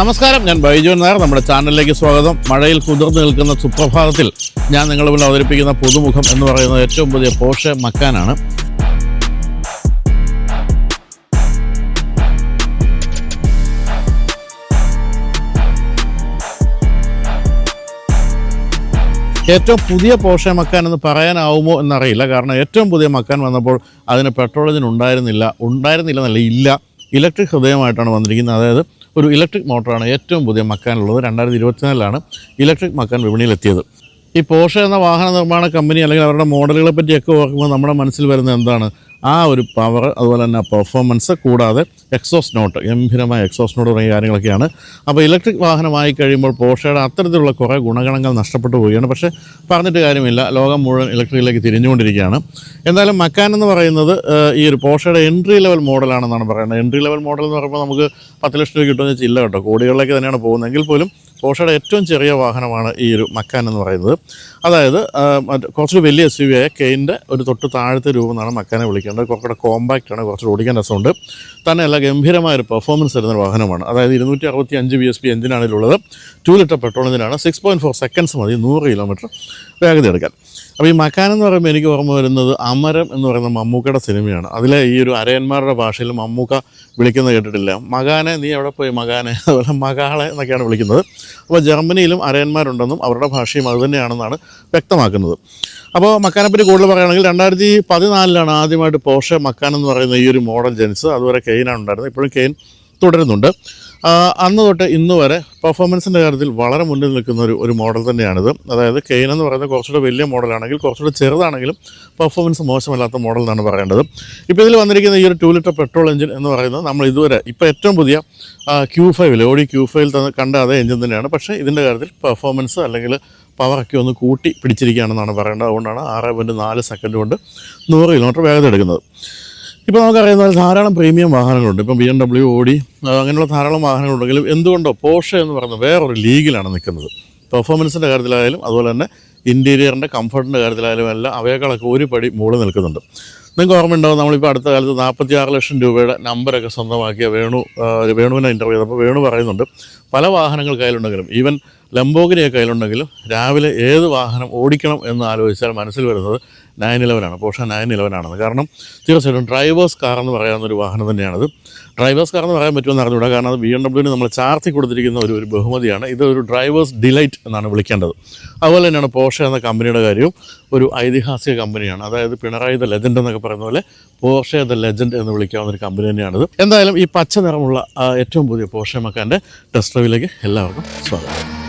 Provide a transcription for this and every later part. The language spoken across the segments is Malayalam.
നമസ്കാരം ഞാൻ ബൈജു നായർ. നമ്മുടെ ചാനലിലേക്ക് സ്വാഗതം. മഴയിൽ കുതിർന്നു നിൽക്കുന്ന സുപ്രഭാതത്തിൽ ഞാൻ നിങ്ങളുടെ മുന്നിൽ അവതരിപ്പിക്കുന്ന പുതുമുഖം എന്ന് പറയുന്നത് ഏറ്റവും പുതിയ പോഷ മക്കാനാണ്. ഏറ്റവും പുതിയ പോഷ മക്കാൻ എന്ന് പറയാനാവുമോ എന്നറിയില്ല. കാരണം ഏറ്റവും പുതിയ മക്കാൻ വന്നപ്പോൾ അതിന് പെട്രോൾ ഉണ്ടായിരുന്നില്ല. ഉണ്ടായിരുന്നില്ല എന്നല്ല ഇല്ല. ഇലക്ട്രിക് ഹൃദയമായിട്ടാണ് വന്നിരിക്കുന്നത്. അതായത് ഒരു ഇലക്ട്രിക് മോട്ടറാണ് ഏറ്റവും പുതിയ മക്കാനുള്ളത് രണ്ടായിരത്തി ഇരുപത്തിനാലിലാണ് ഇലക്ട്രിക് മക്കാൻ വിപണിയിലെത്തിയത്. ഈ പോഷ എന്ന വാഹന നിർമ്മാണ കമ്പനി അല്ലെങ്കിൽ അവരുടെ മോഡലുകളെ പറ്റിയൊക്കെ ഓർക്കുമ്പോൾ നമ്മുടെ മനസ്സിൽ വരുന്നത് എന്താണ്? ആ ഒരു പവർ അതുപോലെ തന്നെ പെർഫോമൻസ് കൂടാതെ എക്സോസ് നോട്ട് ഗംഭീരമായ എക്സോസ് നോട്ട് തുടങ്ങിയ കാര്യങ്ങളൊക്കെയാണ്. അപ്പോൾ ഇലക്ട്രിക് വാഹനമായി കഴിയുമ്പോൾ പോഷയുടെ അത്തരത്തിലുള്ള കുറേ ഗുണഗണങ്ങൾ നഷ്ടപ്പെട്ടു പോവുകയാണ്. പക്ഷേ പറഞ്ഞിട്ട് കാര്യമില്ല. ലോകം മുഴുവൻ ഇലക്ട്രിക്കിലേക്ക് തിരിഞ്ഞുകൊണ്ടിരിക്കുകയാണ്. എന്തായാലും മക്കാൻ എന്ന് പറയുന്നത് ഈ ഒരു പോഷയുടെ എൻട്രി ലെവൽ മോഡലാണെന്നാണ് പറയുന്നത്. എൻട്രി ലെവൽ മോഡൽ എന്ന് പറയുമ്പോൾ നമുക്ക് പത്ത് ലക്ഷം രൂപ കിട്ടുമെന്ന് വെച്ചാൽ ഇല്ല കേട്ടോ. കോടികളിലേക്ക് തന്നെയാണ് പോകുന്നതെങ്കിൽ പോലും പോഷയുടെ ഏറ്റവും ചെറിയ വാഹനമാണ് ഈ ഒരു മക്കാൻ എന്ന് പറയുന്നത്. അതായത് കുറച്ചൊരു വലിയ എസ് യു വി ആയ കെയിന്റെ ഒരു തൊട്ട് താഴത്തെ രൂപം എന്നാണ് മക്കാനെ വിളിക്കേണ്ടത്. കുറച്ചുകൂടെ കോമ്പാക്റ്റ് ആണ് കുറച്ചുകൂടി ഓടിക്കാൻ രസമുണ്ട്. തന്നെയല്ല ഗംഭീരമായ ഒരു പെർഫോമൻസ് തരുന്ന വാഹനമാണ്. അതായത് ഇരുന്നൂറ്റി അറുപത്തി അഞ്ച് ബി എസ് പി എഞ്ചിനാണ് ഇതിലുള്ളത്? ടു ലിറ്റർ പെട്രോൾ എഞ്ചിനാണ് സിക്സ് പോയിന്റ് ഫോർ സെക്കൻഡ്സ് മതി നൂറ് കിലോമീറ്റർ വേഗത എടുക്കാൻ അപ്പോൾ ഈ മക്കാൻ എന്ന് പറയുമ്പോൾ എനിക്ക് ഓർമ്മ വരുന്നത് അമരം എന്ന് പറയുന്ന മമ്മൂക്കയുടെ സിനിമയാണ്. അതിലെ ഈ ഒരു അരയന്മാരുടെ ഭാഷയിൽ മമ്മൂക്ക വിളിക്കുന്നത് കേട്ടിട്ടില്ല. മകാനെ നീ എവിടെ പോയി മകാനെ? അതുപോലെ മകാളെ എന്നൊക്കെയാണ് വിളിക്കുന്നത്. അപ്പോൾ ജർമ്മനിയിലും അരയന്മാരുണ്ടെന്നും അവരുടെ ഭാഷയും അതുതന്നെയാണെന്നാണ് വ്യക്തമാക്കുന്നത്. അപ്പോൾ മക്കാനെപ്പറ്റി കൂടുതൽ പറയുകയാണെങ്കിൽ രണ്ടായിരത്തി പതിനാലിലാണ് ആദ്യമായിട്ട് പോഷെ മക്കാൻ എന്ന് പറയുന്ന ഈ ഒരു മോഡൽ ജനിച്ചത്. അതുവരെ കെയിനാണ് ഉണ്ടായിരുന്നത് ഇപ്പോഴും കെയിൻ തുടരുന്നുണ്ട്. അന്ന് തൊട്ട് ഇന്ന് വരെ പെർഫോമൻസിന്റെ കാര്യത്തിൽ വളരെ മുന്നിൽ നിൽക്കുന്ന ഒരു ഒരു മോഡൽ തന്നെയാണിത്. അതായത് കെയിൻ എന്ന് പറയുന്നത് കുറച്ചുകൂടെ വലിയ മോഡലാണെങ്കിൽ കുറച്ചുകൂടെ ചെറുതാണെങ്കിലും പെർഫോമൻസ് മോശമല്ലാത്ത മോഡൽ എന്നാണ് പറയേണ്ടത്. ഇപ്പോൾ ഇതിൽ വന്നിരിക്കുന്ന ഈ ഒരു ടു ലിറ്റർ പെട്രോൾ എഞ്ചിൻ എന്ന് പറയുന്നത് നമ്മൾ ഇതുവരെ ഇപ്പോൾ ഏറ്റവും പുതിയ ക്യൂ ഫൈവിൽ ഓടി ക്യൂ ഫൈവിൽ തന്നെ കണ്ട അതേ എഞ്ചിൻ തന്നെയാണ്. പക്ഷേ ഇതിന്റെ കാര്യത്തിൽ പെർഫോമൻസ് അല്ലെങ്കിൽ പവറൊക്കെ ഒന്ന് കൂട്ടി പിടിച്ചിരിക്കുകയാണെന്നാണ് പറയേണ്ടത്. അതുകൊണ്ടാണ് ആറ് പോയിന്റ് നാല് സെക്കൻഡ് കൊണ്ട് നൂറ് കിലോമീറ്റർ വേഗത എടുക്കുന്നത്. ഇപ്പോൾ നമുക്കറിയുന്ന ധാരാളം പ്രീമിയം വാഹനങ്ങളുണ്ട്. ഇപ്പം ബി എം ഡബ്ല്യു ഓടി അങ്ങനെയുള്ള ധാരാളം വാഹനങ്ങളുണ്ടെങ്കിലും എന്തുകൊണ്ടോ പോഷ എന്ന് പറയുന്നത് വേറൊരു ലീഗിലാണ് നിൽക്കുന്നത്. പെർഫോമൻസിന്റെ കാര്യത്തിലായാലും അതുപോലെ തന്നെ ഇന്റീരിയറിന്റെ കംഫർട്ടിന്റെ കാര്യത്തിലായാലും എല്ലാം അവയേക്കാളൊക്കെ ഒരു പടി മുകളിൽ നിൽക്കുന്നുണ്ട്. നിങ്ങൾക്ക് ഓർമ്മയുണ്ടാവും നമ്മളിപ്പോൾ അടുത്ത കാലത്ത് നാൽപ്പത്തി ആറ് ലക്ഷം രൂപയുടെ നമ്പറൊക്കെ സ്വന്തമാക്കിയ വേണു വേണുവിനെ ഇന്റർവ്യൂ ചെയ്തപ്പോൾ വേണു പറയുന്നുണ്ട്. പല വാഹനങ്ങൾ കയ്യിലുണ്ടെങ്കിലും ഈവൻ ലംബോഗിനിയൊക്കെ കയ്യിലുണ്ടെങ്കിലും രാവിലെ ഏത് വാഹനം ഓടിക്കണം എന്ന് ആലോചിച്ചാൽ മനസ്സിൽ വരുന്നത് നയൻ ഇലവനാണ് പോഷ നയൻ ഇലവനാണെന്ന് കാരണം തീർച്ചയായിട്ടും ഡ്രൈവേഴ്സ് കാർ എന്ന് പറയാവുന്ന ഒരു വാഹനം തന്നെയാണത്. ഡ്രൈവേഴ്സ് കാർ എന്ന് പറയാൻ പറ്റുമെന്ന് അറിഞ്ഞുകൂടെ. കാരണം അത് ബി എം ഡബ്ല്യൂവിന് നമ്മൾ ചാർത്തി കൊടുത്തിരിക്കുന്ന ഒരു ഒരു ബഹുമതിയാണ്. ഇത് ഒരു ഡ്രൈവേഴ്സ് ഡിലൈറ്റ് എന്നാണ് വിളിക്കേണ്ടത്. അതുപോലെ തന്നെയാണ് പോഷ എന്ന കമ്പനിയുടെ കാര്യവും ഒരു ഐതിഹാസിക കമ്പനിയാണ് അതായത് പിണറായി ദ ലെജൻഡ് എന്നൊക്കെ പറയുന്ന പോലെ പോഷ ദ ലെജൻഡ് എന്ന് വിളിക്കാവുന്ന ഒരു കമ്പനി തന്നെയാണിത്. എന്തായാലും ഈ പച്ച നിറമുള്ള ഏറ്റവും പുതിയ പോഷ മക്കാന്റെ ടെസ്റ്റ് ഡ്രൈവിലേക്ക് എല്ലാവർക്കും സ്വാഗതം.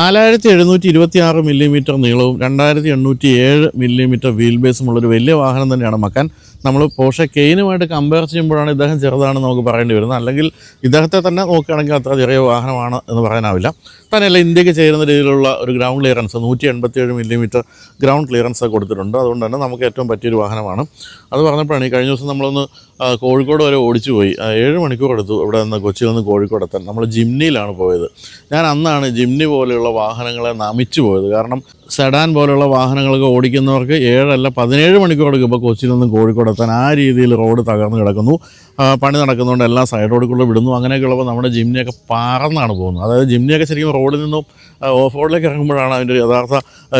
നാലായിരത്തി എഴുന്നൂറ്റി ഇരുപത്തി ആറ് മില്ലിമീറ്റർ നീളവും രണ്ടായിരത്തി എണ്ണൂറ്റി ഏഴ് മില്ലിമീറ്റർ വീൽ ബേസും ഉള്ളൊരു വലിയ വാഹനം തന്നെയാണ് മക്കാൻ. നമ്മൾ പോഷെ കെയിനുമായിട്ട് കമ്പയർ ചെയ്യുമ്പോഴാണ് ഇദ്ദേഹം ചെറുതാണെന്ന് നമുക്ക് പറയേണ്ടി വരുന്നത്. അല്ലെങ്കിൽ ഇദ്ദേഹത്തെ തന്നെ നോക്കുകയാണെങ്കിൽ അത്ര ചെറിയ വാഹനമാണ് എന്ന് പറയാനാവില്ല. തന്നെയല്ല ഇന്ത്യയ്ക്ക് ചേരുന്ന രീതിയിലുള്ള ഒരു ഗ്രൗണ്ട് ക്ലിയറൻസ് നൂറ്റി എൺപത്തി ഏഴ് മില്ലിമീറ്റർ ഗ്രൗണ്ട് ക്ലിയറൻസ് കൊടുത്തിട്ടുണ്ട്. അതുകൊണ്ട് തന്നെ നമുക്ക് ഏറ്റവും പറ്റിയൊരു വാഹനമാണ്. അത് പറഞ്ഞപ്പോഴാണ് ഈ കഴിഞ്ഞ ദിവസം നമ്മളൊന്ന് കോഴിക്കോട് വരെ ഓടിച്ചു പോയി. ഏഴ് മണിക്കൂർ എടുത്തു ഇവിടെ നിന്ന് കൊച്ചിയിൽ നിന്ന് കോഴിക്കോട് എത്താൻ. നമ്മൾ ജിംനിയിലാണ് പോയത്. ഞാൻ അന്നാണ് ജിംനി പോലെയുള്ള വാഹനങ്ങളെ നമിച്ചു പോയത്. കാരണം സെഡാൻ പോലുള്ള വാഹനങ്ങളൊക്കെ ഓടിക്കുന്നവർക്ക് ഏഴല്ല പതിനേഴ് മണിക്കൂർ എടുക്കും. ഇപ്പോൾ കൊച്ചിയിൽ നിന്ന് കോഴിക്കോട് എത്താൻ. ആ രീതിയിൽ റോഡ് തകർന്ന് കിടക്കുന്നു. പണി നടക്കുന്നതുകൊണ്ട് എല്ലാം സൈഡ് റോഡിൽ കൂടെ വിടുന്നു. അങ്ങനെയൊക്കെ ഉള്ളപ്പോൾ നമ്മുടെ ജിംനിയൊക്കെ പറന്നാണ് പോകുന്നത്. അതായത് ജിംനിയൊക്കെ ശരിക്കും റോഡിൽ നിന്നും ഓഫ് റോഡിലേക്ക് ഇറങ്ങുമ്പോഴാണ് അതിന്റെ യഥാർത്ഥ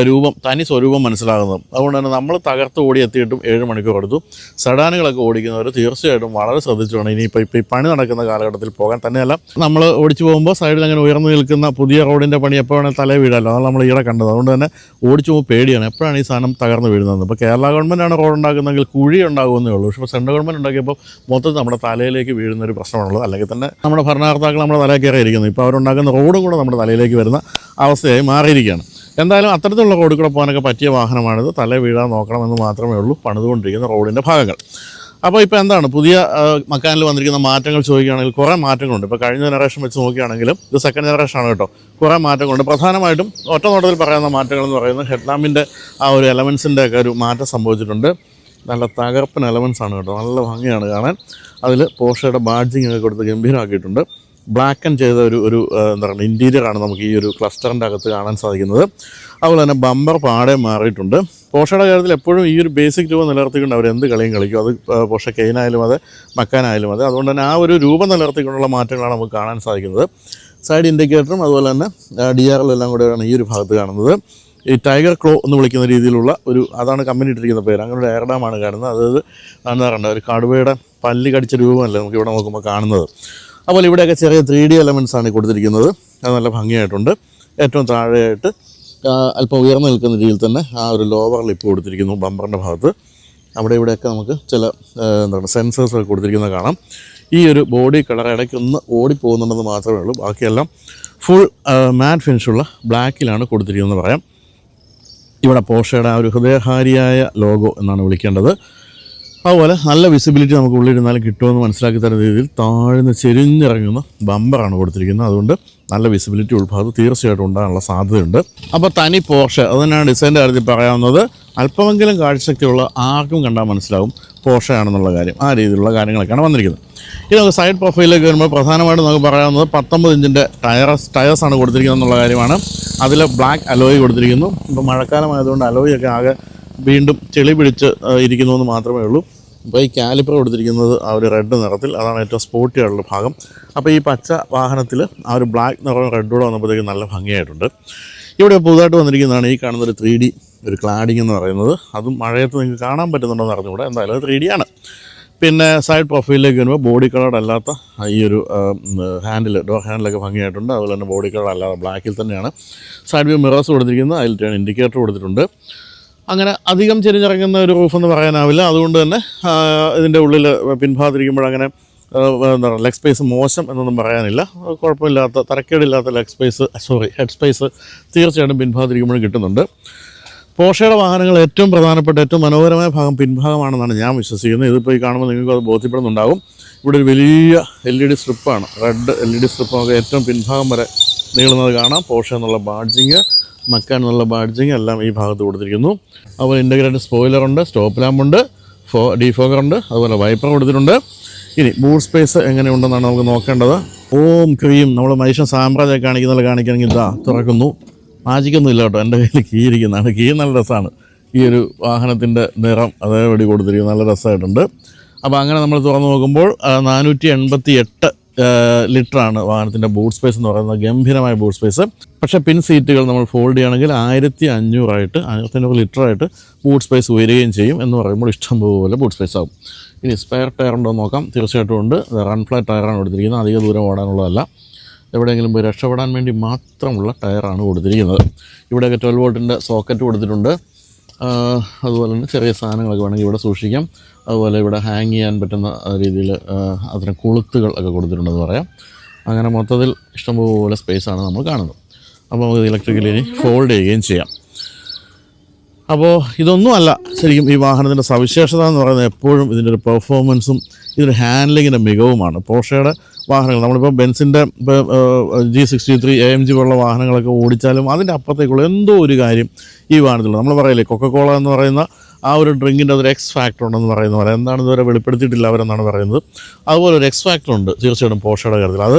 രൂപം തനി സ്വരൂപം മനസ്സിലാകുന്നത്. അതുകൊണ്ട് തന്നെ നമ്മൾ തകർത്ത് ഓടി എത്തിയിട്ടും ഏഴ് മണിക്കൂർ എടുത്തു. സഡാനുകളൊക്കെ ഓടിക്കുന്നവർ തീർച്ചയായിട്ടും വളരെ ശ്രദ്ധിച്ചു വേണം ഇനിയിപ്പോൾ ഇപ്പോൾ ഈ പണി നടക്കുന്ന കാലഘട്ടത്തിൽ പോകാൻ തന്നെയല്ല. നമ്മൾ ഓടിച്ചു പോകുമ്പോൾ സൈഡിൽ അങ്ങനെ ഉയർന്നു നിൽക്കുന്ന പുതിയ റോഡിന്റെ പണി എപ്പോൾ വേണമെങ്കിൽ തലേ വീഴല്ലോ അതാണ് നമ്മൾ ഈടെ കണ്ടത്. അതുകൊണ്ട് തന്നെ ഓടിച്ചു പോകുമ്പോൾ പേടിയാണ്. എപ്പോഴാണ് ഈ സാധനം തകർന്ന് വീഴുന്നത്? ഇപ്പോൾ കേരള ഗവൺമെന്റാണ് റോഡ് ഉണ്ടാക്കുന്നതെങ്കിൽ കുഴി ഉണ്ടാകുമെന്നേ ഉള്ളൂ. പക്ഷേ സെൻട്രൽ ഗവൺമെന്റ് ഉണ്ടാക്കിയപ്പോൾ മൊത്തത്തിൽ നമ്മുടെ തലയിലേക്ക് വീഴുന്ന ഒരു പ്രശ്നമാണുള്ളത്. അല്ലെങ്കിൽ തന്നെ നമ്മുടെ ഭരണകർത്താക്കൾ നമ്മുടെ തലയിൽ കയറിയിരിക്കുന്നു. ഇപ്പോൾ അവരുണ്ടാക്കുന്ന റോഡും കൂടെ നമ്മുടെ തലയിലേക്ക് വരുന്ന അവസ്ഥയായി മാറിയിരിക്കുകയാണ്. എന്തായാലും അത്തരത്തിലുള്ള റോഡിൽ പോകാനൊക്കെ പറ്റിയ വാഹനമാണിത്. തല വീഴാൻ നോക്കണമെന്ന് മാത്രമേ ഉള്ളൂ. പണിതുകൊണ്ടിരിക്കുന്ന റോഡിന്റെ ഭാഗങ്ങൾ. അപ്പോൾ ഇപ്പോൾ എന്താണ്? പുതിയ മക്കാനിൽ വന്നിരിക്കുന്ന മാറ്റങ്ങൾ ചോദിക്കുകയാണെങ്കിൽ കുറേ മാറ്റങ്ങളുണ്ട്. ഇപ്പോൾ കഴിഞ്ഞ ജനറേഷൻ വെച്ച് നോക്കുകയാണെങ്കിലും ഇത് സെക്കൻഡ് ജനറേഷൻ ആണ് കേട്ടോ. കുറേ മാറ്റങ്ങളുണ്ട്. പ്രധാനമായിട്ടും ഒറ്റ നോട്ടത്തിൽ പറയുന്ന മാറ്റങ്ങൾ എന്ന് പറയുന്നത് ഹെഡ്ലാമ്പിന്റെ ആ ഒരു എലമെൻസിന്റെ ഒക്കെ ഒരു മാറ്റം സംഭവിച്ചിട്ടുണ്ട്. നല്ല തകർപ്പൻ എലമെൻസ് ആണ് കേട്ടോ. നല്ല ഭംഗിയാണ് കാണാൻ. അതിൽ പോഷയുടെ ബാഡ്ജിങ് ഒക്കെ കൊടുത്ത് ഗംഭീരമാക്കിയിട്ടുണ്ട്. ബ്ലാക്ക് ആൻഡ് ചെയ്ത ഒരു ഒരു എന്താ പറയുക ഇന്റീരിയറാണ് നമുക്ക് ഈ ഒരു ക്ലസ്റ്ററിന്റെ അകത്ത് കാണാൻ സാധിക്കുന്നത്. അതുപോലെ തന്നെ ബമ്പർ പാടെ മാറിയിട്ടുണ്ട്. പോഷയുടെ കാര്യത്തിൽ എപ്പോഴും ഈ ഒരു ബേസിക് രൂപം നിലനിർത്തിക്കൊണ്ട് അവർ എന്ത് കളിയും കളിക്കും. അത് പോഷ കെയിനായാലും അതെ മക്കാനായാലും അതെ. അതുകൊണ്ട് തന്നെ ആ ഒരു രൂപം നിലനിർത്തിക്കൊണ്ടുള്ള മാറ്റങ്ങളാണ് നമുക്ക് കാണാൻ സാധിക്കുന്നത്. സൈഡ് ഇൻഡിക്കേറ്ററും അതുപോലെ തന്നെ ഡി ആർ എല്ലാം കൂടെയാണ് ഈ ഒരു ഭാഗത്ത് കാണുന്നത്. ഈ ടൈഗർ ക്ലോ എന്ന് വിളിക്കുന്ന രീതിയിലുള്ള ഒരു അതാണ് കമ്പനി ഇട്ടിരിക്കുന്ന പേര്. അങ്ങനെ ഒരു എയർഡാമാണ് കാണുന്നത്. അതായത് എന്താ പറയുക ഒരു കടുവയുടെ പല്ല് കടിച്ച രൂപമല്ല നമുക്ക് ഇവിടെ നോക്കുമ്പോൾ കാണുന്നത്. അതുപോലെ ഇവിടെയൊക്കെ ചെറിയ ത്രീ ഡി ആണ് കൊടുത്തിരിക്കുന്നത്. അത് നല്ല ഭംഗിയായിട്ടുണ്ട്. ഏറ്റവും താഴെയായിട്ട് അല്പം ഉയർന്നു നിൽക്കുന്ന രീതിയിൽ തന്നെ ആ ഒരു ലോവർ ലിപ്പ് കൊടുത്തിരിക്കുന്നു ബമ്പറിന്റെ ഭാഗത്ത്. അവിടെ ഇവിടെയൊക്കെ നമുക്ക് ചില എന്താണ് സെൻസേഴ്സ് ഒക്കെ കൊടുത്തിരിക്കുന്നത് കാണാം. ഈ ഒരു ബോഡി കളർ ഇടയ്ക്ക് ഒന്ന് ഓടിപ്പോകുന്നുണ്ടെന്ന് മാത്രമേ ഉള്ളൂ. ബാക്കിയെല്ലാം ഫുൾ മാറ്റ് ഫിനിഷുള്ള ബ്ലാക്കിലാണ് കൊടുത്തിരിക്കുന്നത് പറയാം. ഇവിടെ പോഷയുടെ ആ ഒരു ഹൃദയഹാരിയായ ലോഗോ എന്നാണ് വിളിക്കേണ്ടത്. അതുപോലെ നല്ല വിസിബിലിറ്റി നമുക്ക് ഉള്ളിരുന്നാലും കിട്ടുമെന്ന് മനസ്സിലാക്കി തരുന്ന രീതിയിൽ താഴ്ന്ന് ചെരിഞ്ഞിറങ്ങുന്ന ബമ്പറാണ് കൊടുത്തിരിക്കുന്നത്. അതുകൊണ്ട് നല്ല വിസിബിലിറ്റി ഉൾഭാഗത്ത് തീർച്ചയായിട്ടും ഉണ്ടാകാനുള്ള സാധ്യതയുണ്ട്. അപ്പോൾ തനി പോർഷ അത് തന്നെയാണ് ഡിസൈന്റെ കാര്യത്തിൽ പറയാവുന്നത്. അല്പമെങ്കിലും കാഴ്ചശക്തിയുള്ള ആർക്കും കണ്ടാൽ മനസ്സിലാവും പോഷയാണെന്നുള്ള കാര്യം ആ രീതിയിലുള്ള കാര്യങ്ങളൊക്കെയാണ് വന്നിരിക്കുന്നത്. ഇനി നമുക്ക് സൈഡ് പ്രൊഫൈലിലേക്ക് വരുമ്പോൾ പ്രധാനമായിട്ടും നമുക്ക് പറയാവുന്നത് പത്തൊമ്പത് ഇഞ്ചിന്റെ ടയർസ് ടയേഴ്സാണ് കൊടുത്തിരിക്കുന്നത് എന്നുള്ള കാര്യമാണ്. അതിൽ ബ്ലാക്ക് അലോയ് കൊടുത്തിരിക്കുന്നു. ഇപ്പോൾ മഴക്കാലമായതുകൊണ്ട് അലോയ് ഒക്കെ ആകെ വീണ്ടും ചെളി പിടിച്ച് ഇരിക്കുന്നു എന്ന് മാത്രമേ ഉള്ളൂ. അപ്പോൾ ഈ കാലിപ്പർ കൊടുത്തിരിക്കുന്നത് ആ ഒരു റെഡ് നിറത്തിൽ അതാണ് ഏറ്റവും സ്പോർട്ടി ആയിട്ടുള്ള ഭാഗം. അപ്പോൾ ഈ പച്ച വാഹനത്തിൽ ആ ഒരു ബ്ലാക്ക് നിറം റെഡ് വന്നപ്പോഴത്തേക്കും നല്ല ഭംഗിയായിട്ടുണ്ട്. ഇവിടെ പുതുതായിട്ട് വന്നിരിക്കുന്നതാണ് ഈ കാണുന്ന ഒരു ത്രീ ഡി ഒരു ക്ലാഡിംഗ് എന്ന് പറയുന്നത്. അതും മഴയത്ത് നിങ്ങൾക്ക് കാണാൻ പറ്റുന്നുണ്ടോ എന്ന് അറിഞ്ഞുകൂടെ. എന്തായാലും ത്രീ ഡി ആണ്. പിന്നെ സൈഡ് പ്രൊഫൈലിലേക്ക് വരുമ്പോൾ ബോഡി കളർ അല്ലാത്ത ഈ ഒരു ഹാൻഡിൽ ഡോർ ഹാൻഡിലൊക്കെ ഭംഗിയായിട്ടുണ്ട്. അതുപോലെ തന്നെ ബോഡി കളർ അല്ലാതെ ബ്ലാക്കിൽ തന്നെയാണ്. സൈഡ് വ്യൂ മിറേഴ്സ് കൊടുത്തിരിക്കുന്നത്. അതിൽ ഇൻഡിക്കേറ്റർ കൊടുത്തിട്ടുണ്ട്. അങ്ങനെ അധികം ചെരിഞ്ഞിറങ്ങുന്ന ഒരു റൂഫ് എന്ന് പറയാനാവില്ല. അതുകൊണ്ട് തന്നെ ഇതിന്റെ ഉള്ളിൽ പിൻഭാഗത്തിരിക്കുമ്പോൾ അങ്ങനെ എന്താ പറയുക ലെഗ് സ്പേസ് മോശം എന്നൊന്നും പറയാനില്ല. കുഴപ്പമില്ലാത്ത തരക്കേടില്ലാത്ത leg space sorry head space തീർച്ചയായിട്ടും പിൻഭാഗത്തിരിക്കുമ്പോഴും കിട്ടുന്നുണ്ട്. പോഷയുടെ വാഹനങ്ങൾ ഏറ്റവും പ്രധാനപ്പെട്ട ഏറ്റവും മനോഹരമായ ഭാഗം പിൻഭാഗമാണെന്നാണ് ഞാൻ വിശ്വസിക്കുന്നത്. ഇതിപ്പോൾ ഈ കാണുമ്പോൾ നിങ്ങൾക്ക് അത് ബോധ്യപ്പെടുന്നുണ്ടാകും. ഇവിടെ ഒരു വലിയ L E D സ്ട്രിപ്പാണ്. Red L E D strip നമുക്ക് ഏറ്റവും പിൻഭാഗം വരെ നീളുന്നത് കാണാം. പോഷ എന്നുള്ള ബാഡ്ജിങ്. മക്കാൻ എന്നുള്ള ബാഡ്ജിങ് എല്ലാം ഈ ഭാഗത്ത് കൊടുത്തിരിക്കുന്നു. അതുപോലെ ഇന്റഗ്രേറ്റഡ് സ്പോയിലറുണ്ട് സ്റ്റോപ്പ് ലാമ്പുണ്ട് ഫോ ഡീഫോഗറുണ്ട് അതുപോലെ വൈപ്പർ കൊടുത്തിട്ടുണ്ട്. ഇനി ബൂട്ട് സ്പേസ് എങ്ങനെയുണ്ടെന്നാണ് നമുക്ക് നോക്കേണ്ടത്. ഓം ക്രീം നമ്മൾ മനുഷ്യൻ സാമ്രാജ്യം കാണിക്കുന്നതിൽ കാണിക്കണമെങ്കിൽ ഇതാ തുറക്കുന്നു. മാജിക്കൊന്നും ഇല്ല കേട്ടോ എന്റെ കയ്യിൽ കീ ഇരിക്കുന്നതാണ്. കീ നല്ല രസമാണ്. ഈ ഒരു വാഹനത്തിന്റെ നിറം അതേപടി കൊടുത്തിരിക്കുന്നത് നല്ല രസമായിട്ടുണ്ട്. അപ്പോൾ അങ്ങനെ നമ്മൾ തുറന്ന് നോക്കുമ്പോൾ നാനൂറ്റി എൺപത്തി എട്ട് ലിറ്ററാണ് വാഹനത്തിന്റെ ബൂട്ട് സ്പേസ് എന്ന് പറയുന്നത്. ഗംഭീരമായ ബൂട്ട് സ്പേസ് പക്ഷേ പിൻ സീറ്റുകൾ നമ്മൾ ഫോൾഡ് ചെയ്യുകയാണെങ്കിൽ ആയിരത്തി അഞ്ഞൂറായിട്ട് ആയിരത്തി അഞ്ഞൂറ് ലിറ്ററായിട്ട് ബൂട്ട് സ്പേസ് ഉയരുകയും ചെയ്യും എന്ന് പറയുമ്പോൾ ഇഷ്ടംപോലെ ബൂട്ട് സ്പേസ് ആകും ഇനി സ്പെയർ ടയർ ഉണ്ടോ നോക്കാം. തീർച്ചയായിട്ടും ഉണ്ട്. റൺ ഫ്ലാറ്റ് ടയറാണ് കൊടുത്തിരിക്കുന്നത്. അധിക ദൂരം ഓടാനുള്ളതല്ല. എവിടെയെങ്കിലും പോയി രക്ഷപ്പെടാൻ വേണ്ടി മാത്രമുള്ള ടയറാണ് കൊടുത്തിരിക്കുന്നത്. ഇവിടെയൊക്കെ ട്വൽവ് വോൾട്ടിന്റെ സോക്കറ്റ് കൊടുത്തിട്ടുണ്ട്. അതുപോലെ തന്നെ ചെറിയ സാധനങ്ങളൊക്കെ വേണമെങ്കിൽ ഇവിടെ സൂക്ഷിക്കാം. അതുപോലെ ഇവിടെ ഹാങ് ചെയ്യാൻ പറ്റുന്ന രീതിയിൽ അതിന് കൊളുത്തുകൾ ഒക്കെ കൊടുത്തിട്ടുണ്ടെന്ന് പറയാം. അങ്ങനെ മൊത്തത്തിൽ ഇഷ്ടംപോലെ സ്പേസാണ് നമ്മൾ കാണുന്നത്. അപ്പോൾ നമുക്ക് ഇലക്ട്രിക്കലി ഇനി ഫോൾഡ് ചെയ്യുകയും ചെയ്യാം. അപ്പോൾ ഇതൊന്നുമല്ല ശരിക്കും ഈ വാഹനത്തിന്റെ സവിശേഷത എന്ന് പറയുന്നത് എപ്പോഴും ഇതിന്റെ ഒരു പെർഫോമൻസും ഇതിന്റെ ഹാൻഡ്ലിങ്ങിന്റെ മികവുമാണ്. പോഷയുടെ വാഹനങ്ങൾ നമ്മളിപ്പോൾ ബെൻസിന്റെ ഇപ്പോൾ G sixty three A M G പോലുള്ള വാഹനങ്ങളൊക്കെ ഓടിച്ചാലും അതിന്റെ അപ്പുറത്തേക്കുള്ള എന്തോ ഒരു കാര്യം ഈ വാഹനത്തിലുള്ള നമ്മൾ പറയില്ലേ കൊക്കക്കോള എന്ന് പറയുന്ന ആ ഒരു ഡ്രിങ്കിന്റെ അതൊരു എക്സ് ഫാക്ടർ ഉണ്ടെന്ന് പറയുന്ന പോലെ. എന്താണ് ഇതുവരെ വെളിപ്പെടുത്തിയിട്ടില്ല അവരെന്നാണ് പറയുന്നത്. അതുപോലെ ഒരു എക്സ് ഫാക്ടർ ഉണ്ട്. തീർച്ചയായിട്ടും പോഷയുടെ കാര്യത്തിൽ. അത്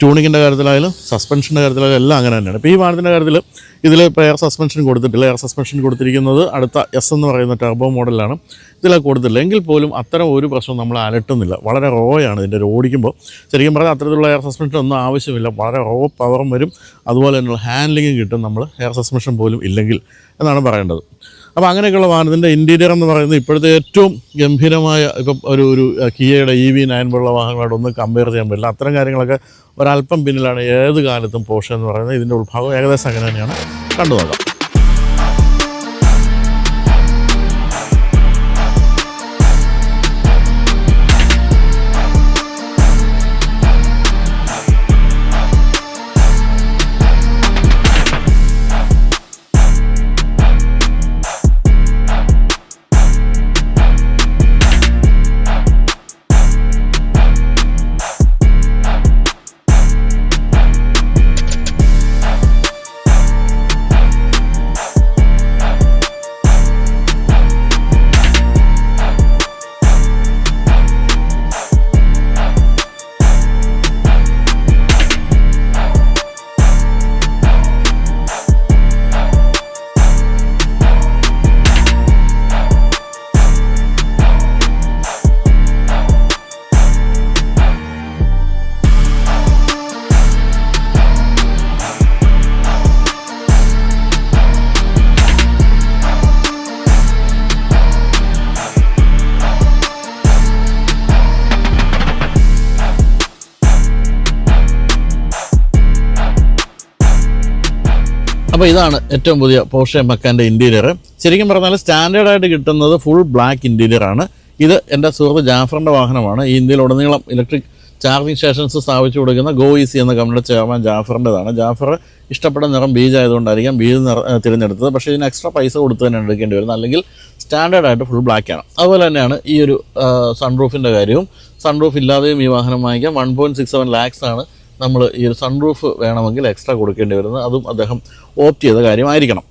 ട്യൂണിങ്ങിന്റെ കാര്യത്തിലായാലും സസ്പെൻഷന്റെ കാര്യത്തിലായാലും എല്ലാം അങ്ങനെ തന്നെയാണ്. ഇപ്പോൾ ഈ വാഹനത്തിന്റെ കാര്യത്തിൽ ഇതിൽ ഇപ്പോൾ എയർ സസ്പെൻഷൻ കൊടുത്തിട്ടില്ല. എയർ സസ്പെൻഷൻ കൊടുത്തിരിക്കുന്നത് അടുത്ത എസ് എന്ന് പറയുന്ന ടർബോ മോഡലാണ്. ഇതിലൊക്കെ കൊടുത്തില്ല എങ്കിൽ പോലും അത്തരം ഒരു പ്രശ്നം നമ്മൾ അലട്ടുന്നില്ല. വളരെ റോയാണ് ഇതിന്റെ ഓടിക്കുമ്പോൾ. ശരിക്കും പറഞ്ഞാൽ അത്തരത്തിലുള്ള എയർ സസ്പെൻഷൻ ഒന്നും ആവശ്യമില്ല. വളരെ റോ പവറും വരും. അതുപോലെ തന്നെയുള്ള ഹാൻഡ്ലിങ്ങും കിട്ടും. നമ്മൾ എയർ സസ്പെൻഷൻ പോലും ഇല്ലെങ്കിൽ എന്നാണ് പറയേണ്ടത്. അപ്പോൾ അങ്ങനെയൊക്കെയുള്ള വാഹനത്തിന്റെ ഇന്റീരിയർ എന്ന് പറയുന്നത് ഇപ്പോഴത്തെ ഏറ്റവും ഗംഭീരമായ ഇപ്പം ഒരു ഒരു കിയയുടെ ഇ വി നയൻ പോലുള്ള വാഹനങ്ങളോട് ഒന്നും കമ്പയർ ചെയ്യാൻ പറ്റില്ല. അത്തരം കാര്യങ്ങളൊക്കെ ഒരല്പം പിന്നിലാണ്. ഏത് കാലത്തും പോഷൻ എന്ന് പറയുന്നത് ഇതിന്റെ ഉത്ഭാവം ഏകദേശം അങ്ങനെ തന്നെയാണ്. കണ്ടു നോക്കാം. അപ്പോൾ ഇതാണ് ഏറ്റവും പുതിയ പോഷെ മക്കാന്റെ ഇന്റീരിയർ ശരിക്കും പറഞ്ഞാൽ സ്റ്റാൻഡേർഡായിട്ട് കിട്ടുന്നത് ഫുൾ ബ്ലാക്ക് ഇന്റീരിയർ ആണ്. ഇത് എന്റെ സുഹൃത്ത് ജാഫറിന്റെ വാഹനമാണ്. ഈ ഇന്ത്യയിലുടനീളം ഇലക്ട്രിക് ചാർജിങ് സ്റ്റേഷൻസ് സ്ഥാപിച്ചു കൊടുക്കുന്ന ഗോ ഈസി എന്ന കമ്പനിയുടെ ചെയർമാൻ ജാഫറിന്റെതാണ്. ജാഫർ ഇഷ്ടപ്പെട്ട നിറം ബീജ് ആയതുകൊണ്ടായിരിക്കാം ബീജ് നിറ തിരഞ്ഞെടുത്തത്. പക്ഷേ ഇതിന് എക്സ്ട്രാ പൈസ കൊടുത്ത് തന്നെ എടുക്കേണ്ടി വരുന്നത് അല്ലെങ്കിൽ സ്റ്റാൻഡേർഡായിട്ട് ഫുൾ ബ്ലാക്കാണ് അതുപോലെ തന്നെയാണ് ഈ ഒരു സൺറൂഫിന്റെ കാര്യവും. സൺറൂഫ് ഇല്ലാതെയും ഈ വാഹനം വാങ്ങിക്കാം. One point six seven lakhs ആണ്. നമ്മൾ ഈ ഒരു സൺറൂഫ് വേണമെങ്കിൽ എക്സ്ട്രാ കൊടുക്കേണ്ടി വരുന്നത്. അതും അദ്ദേഹം ഓപ്റ്റ് ചെയ്ത കാര്യമായിരിക്കണം.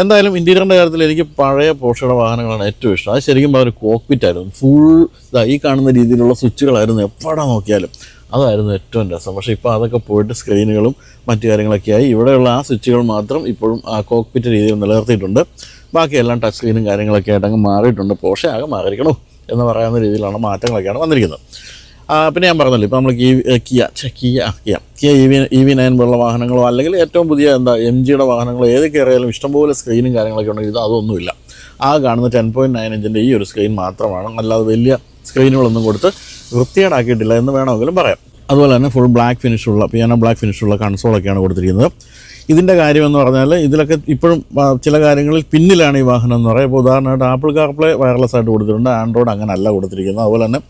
എന്തായാലും ഇന്റീരിയറിന്റെ കാര്യത്തിൽ എനിക്ക് പഴയ പോഷയുടെ വാഹനങ്ങളാണ് ഏറ്റവും ഇഷ്ടം. അത് ശരിക്കും ഒരു കോക്പിറ്റ് ആയിരുന്നു. ഫുൾ ഇതാ ഈ കാണുന്ന രീതിയിലുള്ള സ്വിച്ചുകളായിരുന്നു എപ്പോഴാണ് നോക്കിയാലും. അതായിരുന്നു ഏറ്റവും രസം. പക്ഷേ ഇപ്പോൾ അതൊക്കെ പോയിട്ട് സ്ക്രീനുകളും മറ്റു കാര്യങ്ങളൊക്കെ ആയി ഇവിടെയുള്ള ആ സ്വിച്ചുകൾ മാത്രം ഇപ്പോഴും ആ കോക്പിറ്റ് രീതിയിൽ നിലനിർത്തിയിട്ടുണ്ട്. ബാക്കിയെല്ലാം ടച്ച് സ്ക്രീനും കാര്യങ്ങളൊക്കെ ആയിട്ട് അങ്ങ് മാറിയിട്ടുണ്ട്. പോഷയാകെ മാറിക്കണോ എന്ന് പറയുന്ന രീതിയിലാണ് മാറ്റങ്ങളൊക്കെയാണ് വന്നിരിക്കുന്നത്. പിന്നെ ഞാൻ പറഞ്ഞല്ലോ ഇപ്പോൾ നമ്മൾ Kia Kia Kia Kia E V E V nine പോലുള്ള വാഹനങ്ങളോ അല്ലെങ്കിൽ ഏറ്റവും പുതിയ എന്താ എം ജിയുടെ വാഹനങ്ങളോ ഏത് കയറിയാലും ഇഷ്ടംപോലെ സ്ക്രീനും കാര്യങ്ങളൊക്കെ ഉണ്ടെങ്കിൽ ഇത് അതൊന്നുമില്ല. ആ കാണുന്ന ടെൻ പോയിന്റ് നയൻ ഇഞ്ചിന്റെ ഈ ഒരു സ്ക്രീൻ മാത്രമാണ്. അല്ലാതെ വലിയ സ്ക്രീനുകളൊന്നും കൊടുത്ത് വൃത്തികേടാക്കിയിട്ടില്ല എന്ന് വേണമെങ്കിലും പറയാം. അതുപോലെ തന്നെ ഫുൾ ബ്ലാക്ക് ഫിനിഷുള്ള പിയാനോ ബ്ലാക്ക് ഫിനിഷുള്ള കൺസോളൊക്കെയാണ് കൊടുത്തിരിക്കുന്നത്. ഇതിന്റെ കാര്യമെന്ന് പറഞ്ഞാൽ ഇതിലൊക്കെ ഇപ്പോഴും ചില കാര്യങ്ങളിൽ പിന്നിലാണ് ഈ വാഹനം എന്ന് പറയുക ഇപ്പോൾ ഉദാഹരണമായിട്ട് ആപ്പിൾ കാർപ്ലേ വയർലെസ് ആയിട്ട് കൊടുത്തിട്ടുണ്ട്. ആൻഡ്രോയിഡ് അങ്ങനല്ല കൊടുത്തിരിക്കുന്നത്. അതുപോലെ തന്നെ